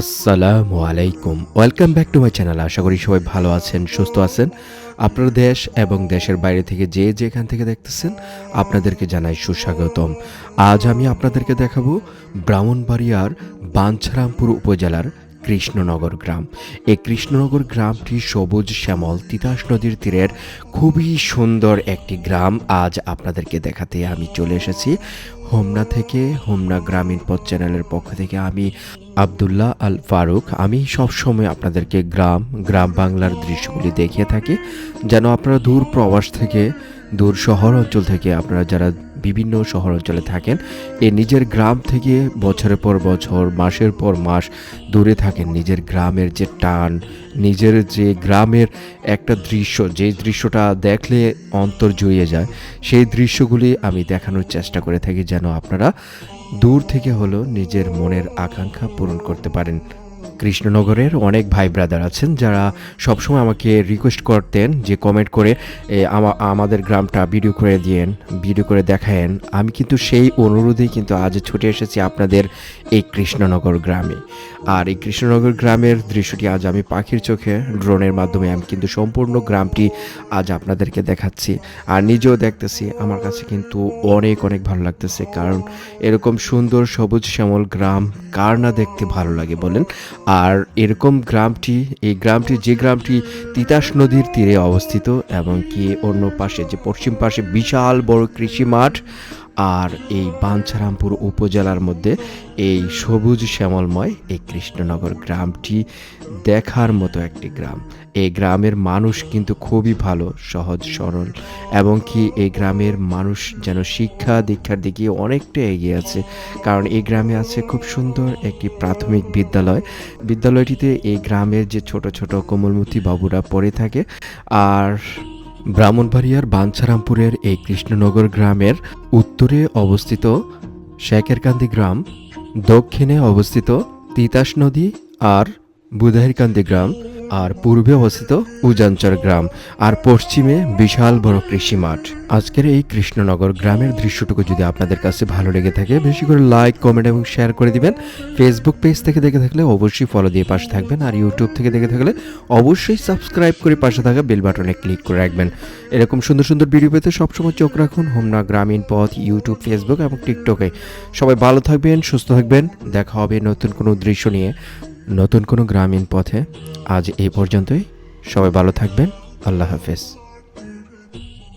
আসসালামু আলাইকুম। Welcome back to my channel আশা করি সবাই ভালো আছেন, সুস্থ আছেন। আপনার দেশ এবং দেশের বাইরে থেকে যে যেখান থেকে দেখতেছেন, আপনাদেরকে জানাই সুস্বাগতম। আজ আমি আপনাদেরকে দেখাবো ব্রাহ্মণবাড়িয়ার বাঞ্ছারামপুর উপজেলার কৃষ্ণনগর গ্রাম। এই কৃষ্ণনগর গ্রামটি সবুজ শ্যামল তিতাস নদীর তীরের খুবই সুন্দর একটি গ্রাম। আজ আপনাদেরকে দেখাতে আমি চলে এসেছি। হোমনা থেকে হোমনা গ্রামীণ পথ চ্যানেলের পক্ষ থেকে আমি আবদুল্লাহ আল ফারুক। আমি সবসময় আপনাদেরকে গ্রাম গ্রাম বাংলার দৃশ্যগুলি দেখিয়ে থাকি। যেন আপনারা দূর প্রবাস থেকে, দূর শহর অঞ্চল থেকে আপনারা যারা বিভিন্ন শহর অঞ্চলে থাকেন। এ নিজের গ্রাম থেকে বছরের পর বছর, মাসের পর মাস দূরে থাকেন। নিজের গ্রামের যে টান, নিজের যে গ্রামের একটা দৃশ্য, যে দৃশ্যটা দেখলে অন্তর জুড়িয়ে যায়, সেই দৃশ্যগুলি আমি দেখানোর চেষ্টা করে থাকি যেন আপনারা দূর থেকে হলেও নিজের মনের আকাঙ্ক্ষা পূরণ করতে পারেন। কৃষ্ণনগরের অনেক ভাই ব্রাদার আছেন, যারা সবসময় আমাকে রিকোয়েস্ট করতেন যে কমেন্ট করে আমাদের গ্রামটা ভিডিও করে দিয়েন ভিডিও করে দেখায়েন। আমি কিন্তু সেই অনুরোধেই কিন্তু আজ ছুটে এসেছি আপনাদের এই কৃষ্ণনগর গ্রামে। আর এই কৃষ্ণনগর গ্রামের দৃশ্যটি আজ আমি পাখির চোখে ড্রোনের মাধ্যমে আমি কিন্তু সম্পূর্ণ গ্রামটি আজ আপনাদেরকে দেখাচ্ছি। আর নিজেও দেখতেছি, আমার কাছে কিন্তু অনেক অনেক ভালো লাগতেছে। কারণ এরকম সুন্দর সবুজ শ্যামল গ্রাম, কার না দেখতে ভালো লাগে বলেন? আর এরকম গ্রামটি, এই গ্রামটি, যে গ্রামটি তিতাস নদীর তীরে অবস্থিত এবং কি অন্য পাশে যে পশ্চিম পাশে বিশাল বড় কৃষি মাঠ আর এই বাঞ্ছারামপুর উপজেলার মধ্যে এই সবুজ শ্যামলময় এই কৃষ্ণনগর গ্রামটি দেখার মতো একটি গ্রাম। এই গ্রামের মানুষ কিন্তু খুবই ভালো, সহজ, সরল, এবং কি এই গ্রামের মানুষ যেন শিক্ষা দীক্ষার দিকে অনেকটা এগিয়ে আছে। কারণ এই গ্রামে আছে খুব সুন্দর একটি প্রাথমিক বিদ্যালয়। বিদ্যালয়টিতে এই গ্রামের যে ছোট ছোট কোমলমতি বাবুরা পড়ে থাকে, আর ব্রাহ্মণবাড়িয়ার বাঞ্ছারামপুরের এই কৃষ্ণনগর গ্রামের উত্তরে অবস্থিত শেখেরকান্দি গ্রাম, দক্ষিণে অবস্থিত তিতাস নদী আর বুধাইরকান্দি গ্রাম। আর পূর্বে অবস্থিত উজানচর গ্রাম, আর পশ্চিমে বিশাল বড় কৃষি মাঠ আজকের এই কৃষ্ণনগর গ্রামের দৃশ্যটুকু যদি আপনাদের কাছে ভালো লেগে থাকে, বেশি করে লাইক কমেন্ট এবং শেয়ার করে দিবেন। ফেসবুক পেজ থেকে দেখে থাকলে অবশ্যই ফলো দিয়ে পাশে থাকবেন, আর ইউটিউব থেকে দেখে থাকলে অবশ্যই সাবস্ক্রাইব করে পাশে থাকা বেল বাটনে ক্লিক করে রাখবেন। এরকম সুন্দর সুন্দর ভিডিও পেতে সবসময় চোখ রাখুন হোমনা গ্রামীণ পথ ইউটিউব ফেসবুক এবং টিকটকে সবাই ভালো থাকবেন, সুস্থ থাকবেন। দেখা হবে নতুন কোনো দৃশ্য নিয়ে। নতুন কোনো গ্রামীণ পথে আজ এই পর্যন্তই। সবাই ভালো থাকবেন। আল্লাহ হাফেজ।